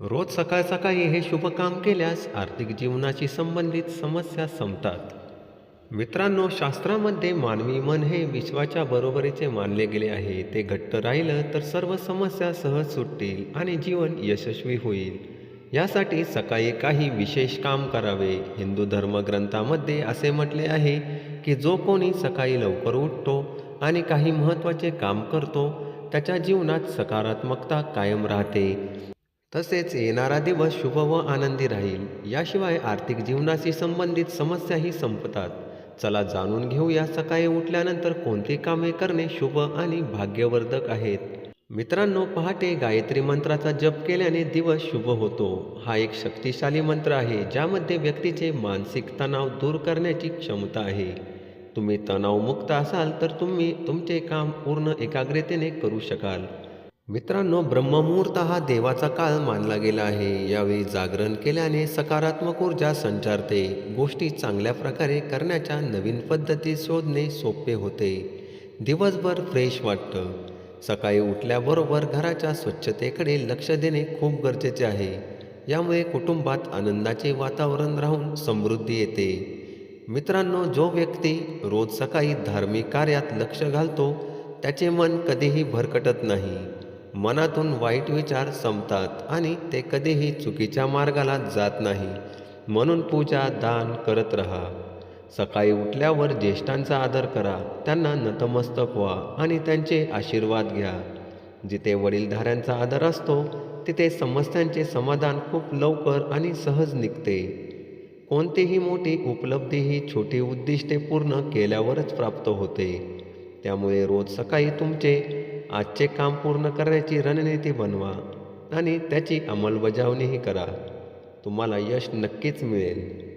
रोज सकाळ सकाळी हे शुभ काम केल्यास आर्थिक जीवनाशी संबंधित समस्या संपतात. मित्रांनो शास्त्रामध्ये मानवी मन हे विश्वाच्या बरोबरीचे मानले गेले आहे. ते घट्ट राहिलं तर सर्व समस्या सहज सुटतील आणि जीवन यशस्वी होईल. यासाठी सकाळी काही विशेष काम करावे. हिंदू धर्मग्रंथामध्ये असे म्हटले आहे की जो कोणी सकाळी लवकर उठतो आणि काही महत्त्वाचे काम करतो त्याच्या जीवनात सकारात्मकता कायम राहते. तसेच येणारा दिवस शुभ व आनंदी राहील. याशिवाय आर्थिक जीवनाशी संबंधित समस्याही संपतात. चला जाणून घेऊया सकाळी उठल्यानंतर कोणती कामे करणे शुभ आणि भाग्यवर्धक आहेत. मित्रांनो पहाटे गायत्री मंत्राचा जप केल्याने दिवस शुभ होतो. हा एक शक्तिशाली मंत्र आहे ज्यामध्ये व्यक्तीचे मानसिक तणाव दूर करण्याची क्षमता आहे. तुम्ही तणावमुक्त असाल तर तुम्ही तुमचे काम पूर्ण एकाग्रतेने करू शकाल. मित्रांनो ब्रह्ममुहूर्त हा देवाचा काळ मानला गेला आहे. यावेळी जागरण केल्याने सकारात्मक ऊर्जा संचारते. गोष्टी चांगल्या प्रकारे करण्याच्या नवीन पद्धती शोधणे सोपे होते. दिवसभर फ्रेश वाटतं. सकाळी उठल्याबरोबर घराच्या स्वच्छतेकडे लक्ष देणे खूप गरजेचे आहे. यामुळे कुटुंबात आनंदाचे वातावरण राहून समृद्धी येते. मित्रांनो जो व्यक्ती रोज सकाळी धार्मिक कार्यात लक्ष घालतो त्याचे मन कधीही भरकटत नाही. मनातून वाईट विचार संपतात आणि ते कधीही चुकीच्या मार्गाला जात नाही. म्हणून पूजा दान करत राहा. सकाळी उठल्यावर ज्येष्ठांचा आदर करा. त्यांना नतमस्तक व्हा आणि त्यांचे आशीर्वाद घ्या. जिथे वडीलधाऱ्यांचा आदर असतो तिथे समस्यांचे समाधान खूप लवकर आणि सहज निघते. कोणतीही मोठी उपलब्धी ही छोटी उद्दिष्टे पूर्ण केल्यावरच प्राप्त होते. त्यामुळे रोज सकाळी तुमचे आजचे काम पूर्ण करण्याची रणनीती बनवा आणि त्याची अंमलबजावणीही करा. तुम्हाला यश नक्कीच मिळेल.